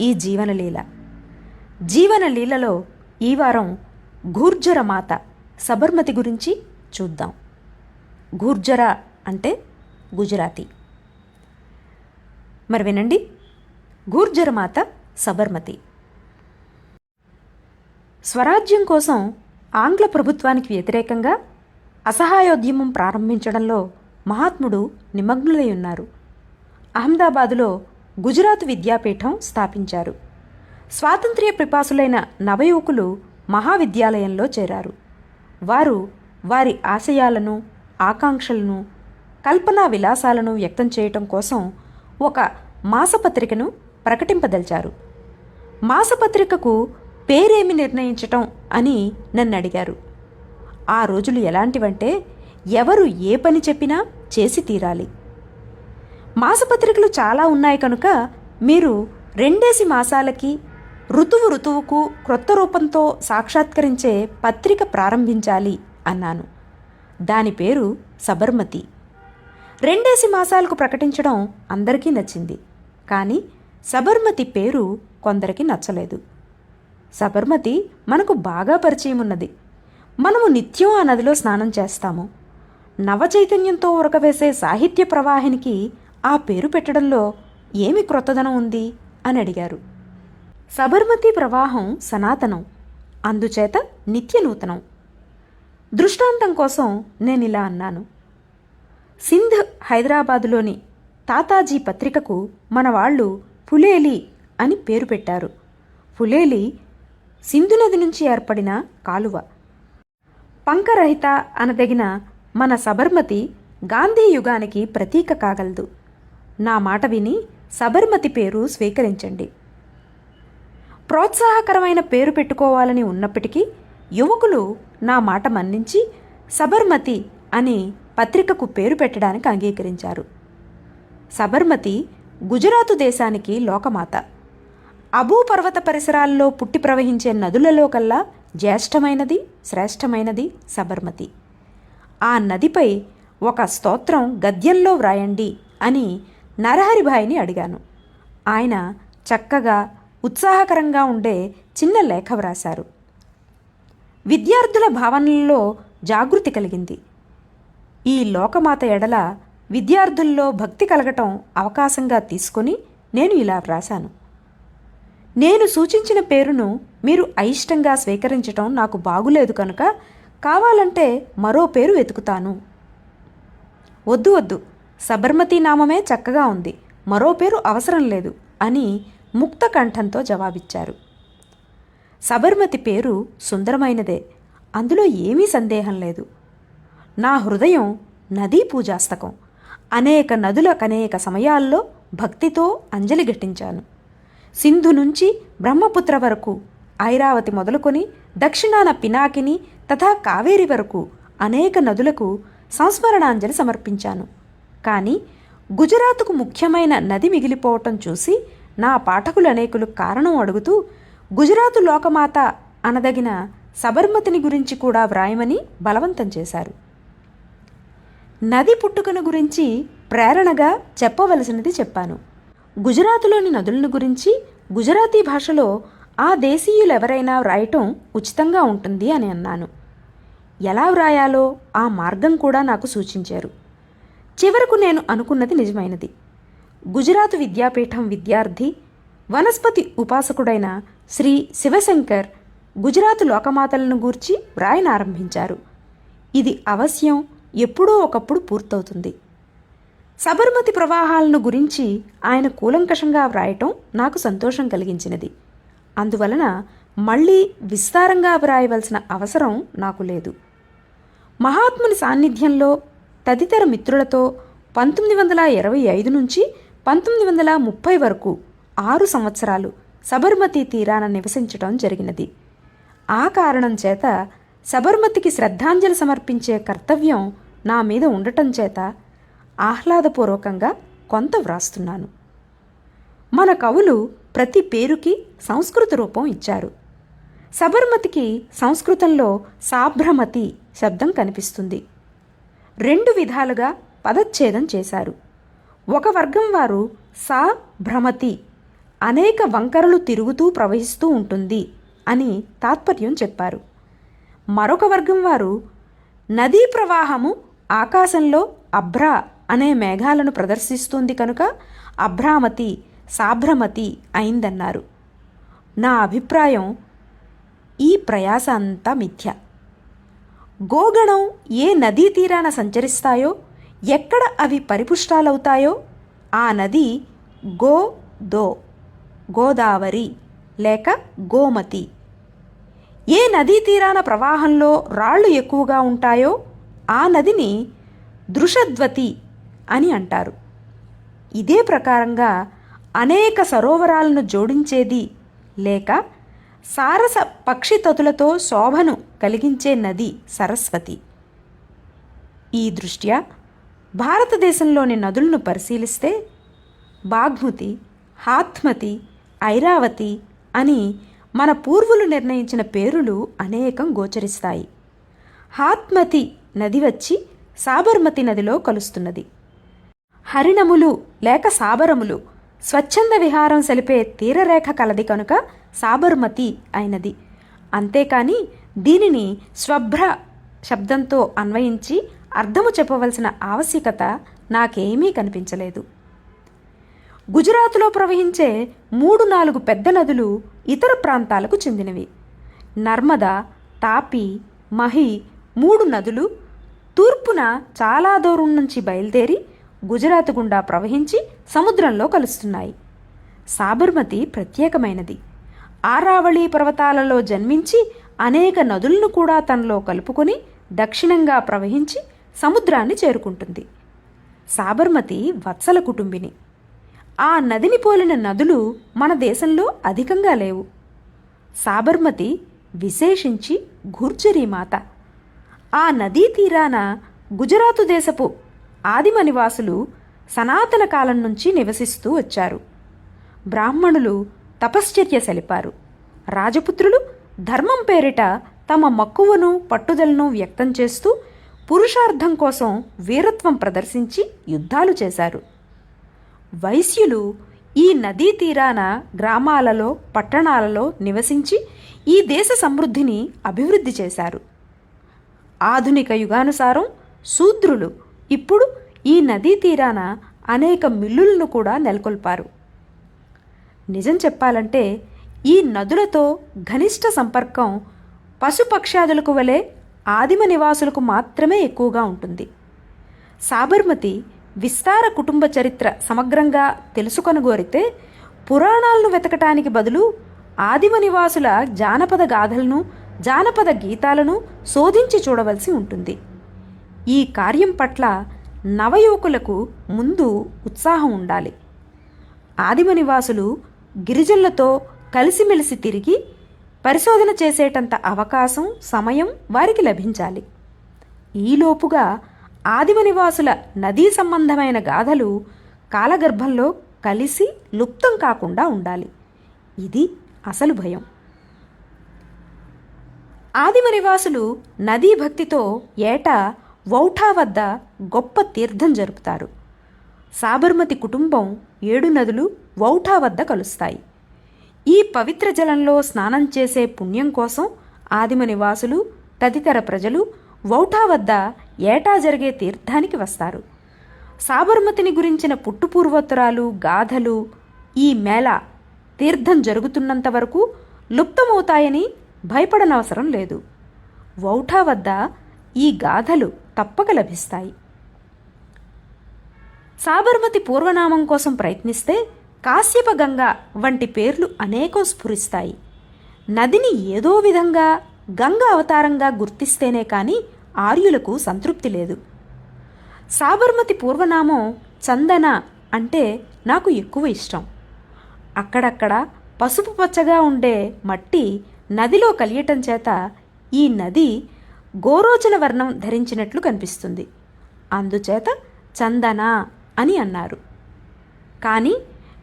ఈ జీవనలీల. జీవనలీలలో ఈ వారం గూర్జర మాత సబర్మతి గురించి చూద్దాం. ఘూర్జర అంటే గుజరాతీ. మరి వినండి. గూర్జర మాత సబర్మతి. స్వరాజ్యం కోసం ఆంగ్ల ప్రభుత్వానికి వ్యతిరేకంగా అసహాయోద్యమం ప్రారంభించడంలో మహాత్ముడు నిమగ్నులై ఉన్నారు. అహ్మదాబాదులో గుజరాత్ విద్యాపీఠం స్థాపించారు. స్వాతంత్ర్య పిపాసులైన నవయువకులు మహావిద్యాలయంలో చేరారు. వారు వారి ఆశయాలను ఆకాంక్షలను కల్పనా విలాసాలను వ్యక్తం చేయటం కోసం ఒక మాసపత్రికను ప్రకటింపదలిచారు. మాసపత్రికకు పేరేమి నిర్ణయించటం అని నన్ను అడిగారు. ఆ రోజులు ఎలాంటివంటే ఎవరు ఏ పని చెప్పినా చేసి తీరాలి. మాసపత్రికలు చాలా ఉన్నాయి కనుక మీరు రెండేసి మాసాలకి ఋతువు ఋతువుకు క్రొత్త రూపంతో సాక్షాత్కరించే పత్రిక ప్రారంభించాలి అన్నాను. దాని పేరు సబర్మతి. రెండేసి మాసాలకు ప్రకటించడం అందరికీ నచ్చింది. కానీ సబర్మతి పేరు కొందరికి నచ్చలేదు. సబర్మతి మనకు బాగా పరిచయం ఉన్నది. మనము నిత్యం ఆ నదిలో స్నానం చేస్తాము. నవ చైతన్యంతో ఉరకవేసే సాహిత్య ప్రవాహినికి ఆ పేరు పెట్టడంలో ఏమి క్రొత్తదనం ఉంది? అని అడిగారు. సబర్మతి ప్రవాహం సనాతనం అందుచేత నిత్య నూతనం దృష్టాంతం కోసం నేను ఇలా అన్నాను. సింధ్ హైదరాబాదులోని తాతాజీ పత్రికకు మన వాళ్ళు ఫులేలి అని పేరు పెట్టారు. ఫులేలి సింధు నది నుంచి ఏర్పడిన కాలువ. పంకరహిత అనదగిన మన సబర్మతి గాంధీ యుగానికి ప్రతీక కాగలదు. నా మాట విని సబర్మతి పేరు స్వీకరించండి. ప్రోత్సాహకరమైన పేరు పెట్టుకోవాలని ఉన్నప్పటికీ యువకులు నా మాట మన్నించి సబర్మతి అని పత్రికకు పేరు పెట్టడానికి అంగీకరించారు. సబర్మతి గుజరాతు దేశానికి లోకమాత. అబూ పర్వత పరిసరాల్లో పుట్టి ప్రవహించే నదులలో కల్లా జ్యేష్ఠమైనది శ్రేష్టమైనది సబర్మతి. ఆ నదిపై ఒక స్తోత్రం గద్యంలో వ్రాయండి అని నరహరిభాయిని అడిగాను. ఆయన చక్కగా ఉత్సాహకరంగా ఉండే చిన్న లేఖ వ్రాశారు. విద్యార్థుల భావనల్లో జాగృతి కలిగింది. ఈ లోకమాత ఎడల విద్యార్థుల్లో భక్తి కలగటం అవకాశంగా తీసుకొని నేను ఇలా వ్రాశాను. నేను సూచించిన పేరును మీరు అయిష్టంగా స్వీకరించటం నాకు బాగులేదు కనుక కావాలంటే మరో పేరు వెతుకుతాను. వద్దు వద్దు. సబర్మతి నామమే చక్కగా ఉంది. మరో పేరు అవసరం లేదు అని ముక్త కంఠంతో జవాబిచ్చారు. సబర్మతి పేరు సుందరమైనదే. అందులో ఏమీ సందేహం లేదు. నా హృదయం నదీ పూజాస్తకం. అనేక నదులకనేక సమయాల్లో భక్తితో అంజలి ఘటించాను. సింధు నుంచి బ్రహ్మపుత్ర వరకు ఐరావతి మొదలుకొని దక్షిణాన పినాకిని తథా కావేరి వరకు అనేక నదులకు సంస్మరణాంజలి సమర్పించాను. కానీ గుజరాత్కు ముఖ్యమైన నది మిగిలిపోవటం చూసి నా పాఠకులు అనేకులు కారణం అడుగుతూ గుజరాతు లోకమాత అనదగిన సబర్మతిని గురించి కూడా వ్రాయమని బలవంతం చేశారు. నది పుట్టుకను గురించి ప్రేరణగా చెప్పవలసినది చెప్పాను. గుజరాతులోని నదులను గురించి గుజరాతీ భాషలో ఆ దేశీయులు ఎవరైనా వ్రాయటం ఉచితంగా ఉంటుంది అని అన్నాను. ఎలా వ్రాయాలో ఆ మార్గం కూడా నాకు సూచించారు. చివరకు నేను అనుకున్నది నిజమైనది. గుజరాత్ విద్యాపీఠం విద్యార్థి వనస్పతి ఉపాసకుడైన శ్రీ శివశంకర్ గుజరాత్ లోకమాతలను గూర్చి వ్రాయనారంభించారు. ఇది అవశ్యం ఎప్పుడో ఒకప్పుడు పూర్తవుతుంది. సబర్మతి ప్రవాహాలను గురించి ఆయన కూలంకషంగా వ్రాయటం నాకు సంతోషం కలిగించినది. అందువలన మళ్ళీ విస్తారంగా వ్రాయవలసిన అవసరం నాకు లేదు. మహాత్ముని సాన్నిధ్యంలో తదితర మిత్రులతో పంతొమ్మిది వందల ఇరవై ఐదు నుంచి పంతొమ్మిది వందల ముప్పై వరకు ఆరు సంవత్సరాలు సబర్మతి తీరాన నివసించటం జరిగినది. ఆ కారణం చేత సబర్మతికి శ్రద్ధాంజలి సమర్పించే కర్తవ్యం నా మీద ఉండటం చేత ఆహ్లాదపూర్వకంగా కొంత వ్రాస్తున్నాను. మన కవులు ప్రతి పేరుకి సంస్కృత రూపం ఇచ్చారు. సబర్మతికి సంస్కృతంలో సాభ్రమతి శబ్దం కనిపిస్తుంది. రెండు విధాలుగా పదచ్ఛేదం చేశారు. ఒక వర్గం వారు సా భ్రమతి అనేక వంకరలు తిరుగుతూ ప్రవహిస్తూ ఉంటుంది అని తాత్పర్యం చెప్పారు. మరొక వర్గం వారు నదీ ప్రవాహము ఆకాశంలో అభ్రా అనే మేఘాలను ప్రదర్శిస్తుంది కనుక అభ్రామతి సాభ్రమతి అయిందన్నారు. నా అభిప్రాయం ఈ ప్రయాస అంతా మిథ్య. గోగణం ఏ నదీ తీరాన సంచరిస్తాయో ఎక్కడ అవి పరిపుష్టాలవుతాయో ఆ నది గో దో గోదావరి లేక గోమతి. ఏ నదీ తీరాన ప్రవాహంలో రాళ్ళు ఎక్కువగా ఉంటాయో ఆ నదిని దృషద్వతి అని అంటారు. ఇదే ప్రకారంగా అనేక సరోవరాలను జోడించేది లేక సారస పక్షితతులతో శోభను కలిగించే నది సరస్వతి. ఈ దృష్ట్యా భారతదేశంలోని నదులను పరిశీలిస్తే బాగ్మతి హాత్మతి ఐరావతి అని మన పూర్వులు నిర్ణయించిన పేరులు అనేకం గోచరిస్తాయి. హాత్మతి నది వచ్చి సాబర్మతి నదిలో కలుస్తున్నది. హరిణములు లేక సాబరములు స్వచ్ఛంద విహారం సెలిపే తీరరేఖ కలది కనుక సాబర్మతి అయినది. అంతేకాని దీనిని స్వభ్ర శబ్దంతో అన్వయించి అర్థము చెప్పవలసిన ఆవశ్యకత నాకేమీ కనిపించలేదు. గుజరాత్లో ప్రవహించే మూడు నాలుగు పెద్ద నదులు ఇతర ప్రాంతాలకు చెందినవి. నర్మదా తాపి మహి మూడు నదులు తూర్పున చాలా దూరం నుంచి బయలుదేరి గుజరాత్ గుండా ప్రవహించి సముద్రంలో కలుస్తున్నాయి. సాబర్మతి ప్రత్యేకమైనది. ఆరావళి పర్వతాలలో జన్మించి అనేక నదులను కూడా తనలో కలుపుకొని దక్షిణంగా ప్రవహించి సముద్రాన్ని చేరుకుంటుంది. సాబర్మతి వత్సల కుటుంబిని ఆ నదిని పోలిన నదులు మన దేశంలో అధికంగా లేవు. సాబర్మతి విశేషించి గుర్జరీ మాత. ఆ నదీ తీరాన గుజరాతు దేశపు ఆదిమ నివాసులు సనాతన కాలం నుంచి నివసిస్తూ వచ్చారు. బ్రాహ్మణులు తపశ్చర్య సెలిపారు రాజపుత్రులు ధర్మం పేరిట తమ మక్కువను పట్టుదలను వ్యక్తం చేస్తూ పురుషార్థం కోసం వీరత్వం ప్రదర్శించి యుద్ధాలు చేశారు. వైశ్యులు ఈ నదీ తీరాన గ్రామాలలో పట్టణాలలో నివసించి ఈ దేశ సమృద్ధిని అభివృద్ధి చేశారు. ఆధునిక యుగానుసారం శూద్రులు ఇప్పుడు ఈ నదీ తీరాన అనేక మిల్లులను కూడా నెలకొల్పారు. నిజం చెప్పాలంటే ఈ నదులతో ఘనిష్ట సంపర్కం పశుపక్షాదులకు వలె ఆదిమ నివాసులకు మాత్రమే ఎక్కువగా ఉంటుంది. సాబర్మతి విస్తార కుటుంబ చరిత్ర సమగ్రంగా తెలుసుకొనగోరితే పురాణాలను వెతకటానికి బదులు ఆదిమ నివాసుల జానపద గాథలను జానపద గీతాలను శోధించి చూడవలసి ఉంటుంది. ఈ కార్యం పట్ల నవయువకులకు ముందు ఉత్సాహం ఉండాలి. ఆదిమ నివాసులు గిరిజనులతో కలిసిమెలిసి తిరిగి పరిశోధన చేసేటంత అవకాశం సమయం వారికి లభించాలి. ఈలోపుగా ఆదిమ నివాసుల నదీ సంబంధమైన గాథలు కాలగర్భంలో కలిసి లుప్తం కాకుండా ఉండాలి. ఇది అసలు భయం. ఆదిమ నివాసులు నదీ భక్తితో ఏటా వౌఠా వద్ద గొప్ప తీర్థం జరుపుతారు. సాబర్మతి కుటుంబం ఏడు నదులు వౌఠా వద్ద కలుస్తాయి. ఈ పవిత్ర జలంలో స్నానం చేసే పుణ్యం కోసం ఆదిమ నివాసులు తదితర ప్రజలు వౌఠా వద్ద ఏటా జరిగే తీర్థానికి వస్తారు. సాబర్మతిని గురించిన పుట్టుపూర్వోత్తరాలు గాథలు ఈ మేళ తీర్థం జరుగుతున్నంత వరకు లుప్తమవుతాయని భయపడనవసరం లేదు. వౌఠా వద్ద ఈ గాథలు తప్పక లభిస్తాయి. సాబర్మతి పూర్వనామం కోసం ప్రయత్నిస్తే కాశ్యపగంగ వంటి పేర్లు అనేకం స్ఫురిస్తాయి. నదిని ఏదో విధంగా గంగ అవతారంగా గుర్తిస్తేనే కానీ ఆర్యులకు సంతృప్తి లేదు. సాబర్మతి పూర్వనామం చందన అంటే నాకు ఎక్కువ ఇష్టం. అక్కడక్కడ పసుపు పచ్చగా ఉండే మట్టి నదిలో కలియటం చేత ఈ నది గోరోచన వర్ణం ధరించినట్లు కనిపిస్తుంది. అందుచేత చందన అని అన్నారు. కానీ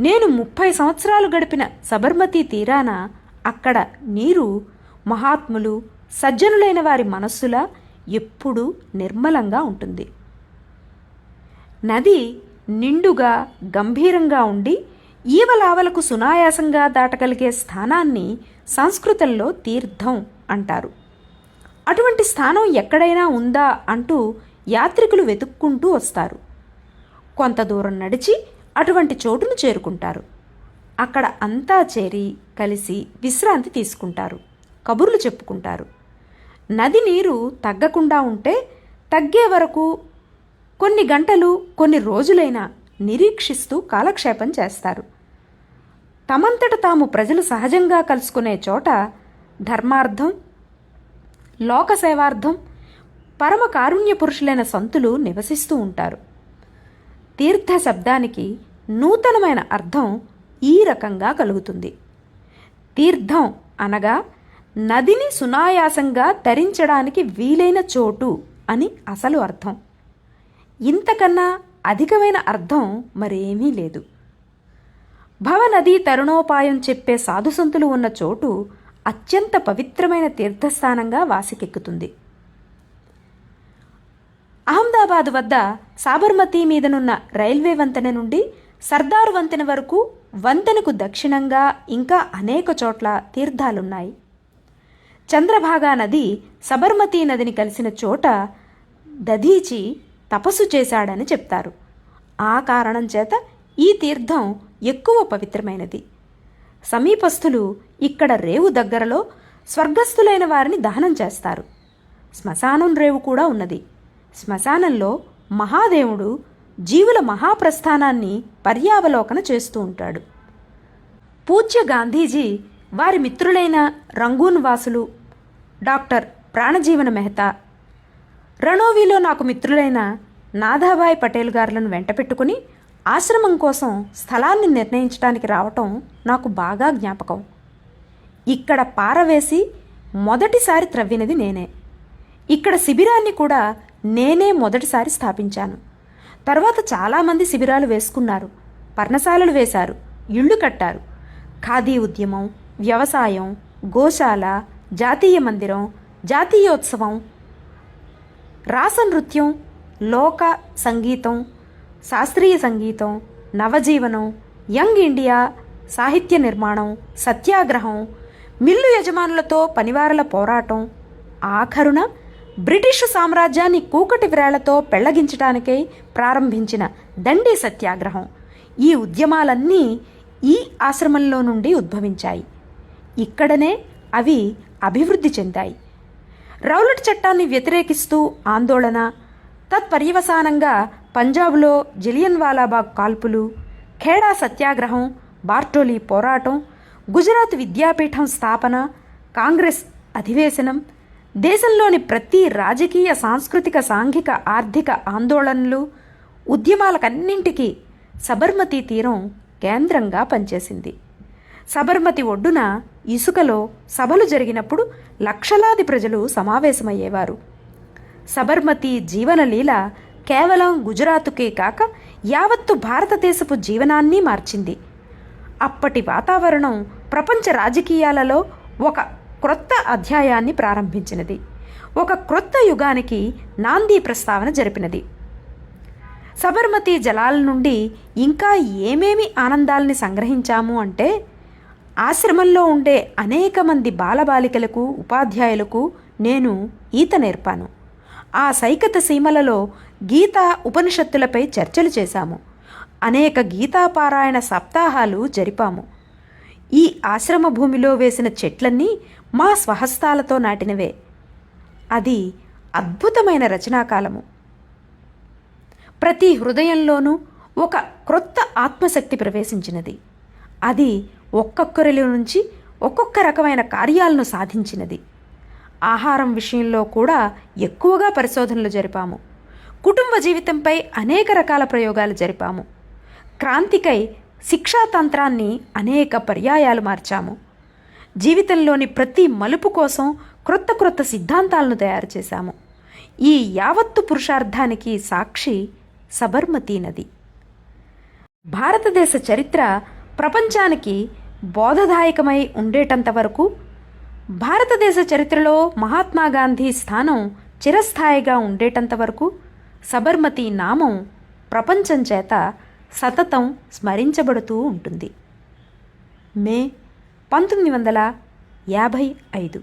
నేను ముప్పై సంవత్సరాలు గడిపిన సబర్మతి తీరాన అక్కడ నీరు మహాత్ములు సజ్జనులైన వారి మనస్సులా ఎప్పుడూ నిర్మలంగా ఉంటుంది. నది నిండుగా గంభీరంగా ఉండి ఈవలావలకు సునాయాసంగా దాటగలిగే స్థానాన్ని సంస్కృతంలో తీర్థం అంటారు. అటువంటి స్థానం ఎక్కడైనా ఉందా అంటూ యాత్రికులు వెతుక్కుంటూ వస్తారు. కొంత దూరం నడిచి అటువంటి చోటును చేరుకుంటారు. అక్కడ అంతా చేరి కలిసి విశ్రాంతి తీసుకుంటారు. కబుర్లు చెప్పుకుంటారు. నది నీరు తగ్గకుండా ఉంటే తగ్గే వరకు కొన్ని గంటలు కొన్ని రోజులైనా నిరీక్షిస్తూ కాలక్షేపం చేస్తారు. తమంతట తాము ప్రజలు సహజంగా కలుసుకునే చోట ధర్మార్థం లోకసేవార్థం పరమ కారుణ్య పురుషులైన సంతులు నివసిస్తూ ఉంటారు. తీర్థ శబ్దానికి నూతనమైన అర్థం ఈ రకంగా కలుగుతుంది. తీర్థం అనగా నదిని సునాయాసంగా తరించడానికి వీలైన చోటు అని అసలు అర్థం. ఇంతకన్నా అధికమైన అర్థం మరేమీ లేదు. భవనదీ తరుణోపాయం చెప్పే సాధుసంతులు ఉన్న చోటు అత్యంత పవిత్రమైన తీర్థస్థానంగా వాసికెక్కుతుంది. అహ్మదాబాద్ వద్ద సాబర్మతి మీదనున్న రైల్వే వంతెన నుండి సర్దార్ వంతెన వరకు వంతెనకు దక్షిణంగా ఇంకా అనేక చోట్ల తీర్థాలున్నాయి. చంద్రభాగా నది సబర్మతి నదిని కలిసిన చోట దధీచి తపస్సు చేశాడని చెప్తారు. ఆ కారణం చేత ఈ తీర్థం ఎక్కువ పవిత్రమైనది. సమీపస్థులు ఇక్కడ రేవు దగ్గరలో స్వర్గస్థులైన వారిని దహనం చేస్తారు. శ్మశానం రేవు కూడా ఉన్నది. శ్మశానంలో మహాదేవుడు జీవుల మహాప్రస్థానాన్ని పర్యావలోకన చేస్తూ ఉంటాడు. పూజ్య గాంధీజీ వారి మిత్రులైన రంగూన్ వాసులు డాక్టర్ ప్రాణజీవన మెహతా రణోవిలో నాకు మిత్రులైన నాదాబాయ్ పటేల్ గారులను వెంట పెట్టుకుని ఆశ్రమం కోసం స్థలాన్ని నిర్ణయించడానికి రావటం నాకు బాగా జ్ఞాపకం. ఇక్కడ పారవేసి మొదటిసారి త్రవ్వినది నేనే. ఇక్కడ శిబిరాన్ని కూడా నేనే మొదటిసారి స్థాపించాను. తర్వాత చాలామంది శిబిరాలు వేసుకున్నారు. పర్ణశాలలు వేశారు. ఇళ్ళు కట్టారు. ఖాదీ ఉద్యమం వ్యవసాయం గోశాల జాతీయ మందిరం జాతీయోత్సవం రాస నృత్యం లోక సంగీతం శాస్త్రీయ సంగీతం నవజీవనం యంగ్ ఇండియా సాహిత్య నిర్మాణం సత్యాగ్రహం మిల్లు యజమానులతో పనివారల పోరాటం ఆఖరున బ్రిటిషు సామ్రాజ్యాన్ని కూకటి వ్రేళ్ళతో పెళ్ళగించడానికై ప్రారంభించిన దండి సత్యాగ్రహం. ఈ ఉద్యమాలన్నీ ఈ ఆశ్రమంలో నుండి ఉద్భవించాయి. ఇక్కడనే అవి అభివృద్ధి చెందాయి. రౌలట్ చట్టాన్ని వ్యతిరేకిస్తూ ఆందోళన తత్పర్యవసానంగా పంజాబ్లో జిలియన్వాలాబాగ్ కాల్పులు ఖేడా సత్యాగ్రహం బార్టోలీ పోరాటం గుజరాత్ విద్యాపీఠం స్థాపన కాంగ్రెస్ అధివేశనం దేశంలోని ప్రతి రాజకీయ సాంస్కృతిక సాంఘిక ఆర్థిక ఆందోళనలు ఉద్యమాలకన్నింటికీ సబర్మతి తీరం కేంద్రంగా పనిచేసింది. సబర్మతి ఒడ్డున ఇసుకలో సభలు జరిగినప్పుడు లక్షలాది ప్రజలు సమావేశమయ్యేవారు. సబర్మతి జీవనలీల కేవలం గుజరాత్కే కాక యావత్తు భారతదేశపు జీవనాన్ని మార్చింది. అప్పటి వాతావరణం ప్రపంచ రాజకీయాలలో ఒక క్రొత్త అధ్యాయాన్ని ప్రారంభించినది. ఒక క్రొత్త యుగానికి నాంది ప్రస్తావన జరిపినది. సబర్మతి జలాల నుండి ఇంకా ఏమేమి ఆనందాల్ని సంగ్రహించాము అంటే ఆశ్రమంలో ఉండే అనేక మంది బాలబాలికలకు ఉపాధ్యాయులకు నేను ఈత నేర్పాను. ఆ సైకత సీమలలో గీత ఉపనిషత్తులపై చర్చలు చేశాము. అనేక గీతాపారాయణ సప్తాహాలు జరిపాము. ఈ ఆశ్రమ భూమిలో వేసిన చెట్లన్నీ మా స్వహస్తాలతో నాటినవే. అది అద్భుతమైన రచనాకాలము. ప్రతి హృదయంలోనూ ఒక క్రొత్త ఆత్మశక్తి ప్రవేశించినది. అది ఒక్కొక్కరిలో నుంచి ఒక్కొక్క రకమైన కార్యాలను సాధించినది. ఆహారం విషయంలో కూడా ఎక్కువగా పరిశోధనలు జరిపాము. కుటుంబ జీవితంపై అనేక రకాల ప్రయోగాలు జరిపాము. క్రాంతికై శిక్షాతంత్రాన్ని అనేక పర్యాయాలు మార్చాము. జీవితంలోని ప్రతి మలుపు కోసం క్రొత్త క్రొత్త సిద్ధాంతాలను తయారు చేశాము. ఈ యావత్తు పురుషార్థానికి సాక్షి సబర్మతీ నది. భారతదేశ చరిత్ర ప్రపంచానికి బోధదాయకమై ఉండేటంత వరకు భారతదేశ చరిత్రలో మహాత్మా గాంధీ స్థానం చిరస్థాయిగా ఉండేటంత వరకు సబర్మతి నామం ప్రపంచం చేత సతతం స్మరించబడుతూ ఉంటుంది. మే పంతొమ్మిది వందల యాభై ఐదు.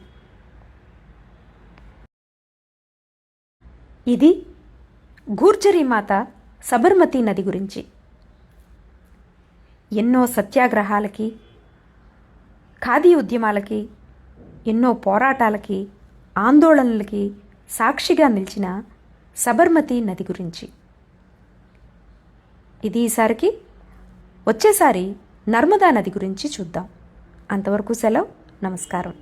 ఇది గూర్జరీ మాత సబర్మతి నది గురించి. ఎన్నో సత్యాగ్రహాలకి ఖాదీ ఉద్యమాలకి ఎన్నో పోరాటాలకి ఆందోళనలకి సాక్షిగా నిలిచిన సబర్మతి నది గురించి. ఇది ఈసారికి వచ్చేసారి నర్మదా నది గురించి చూద్దాం. అంతవరకు సెలవు. నమస్కారం.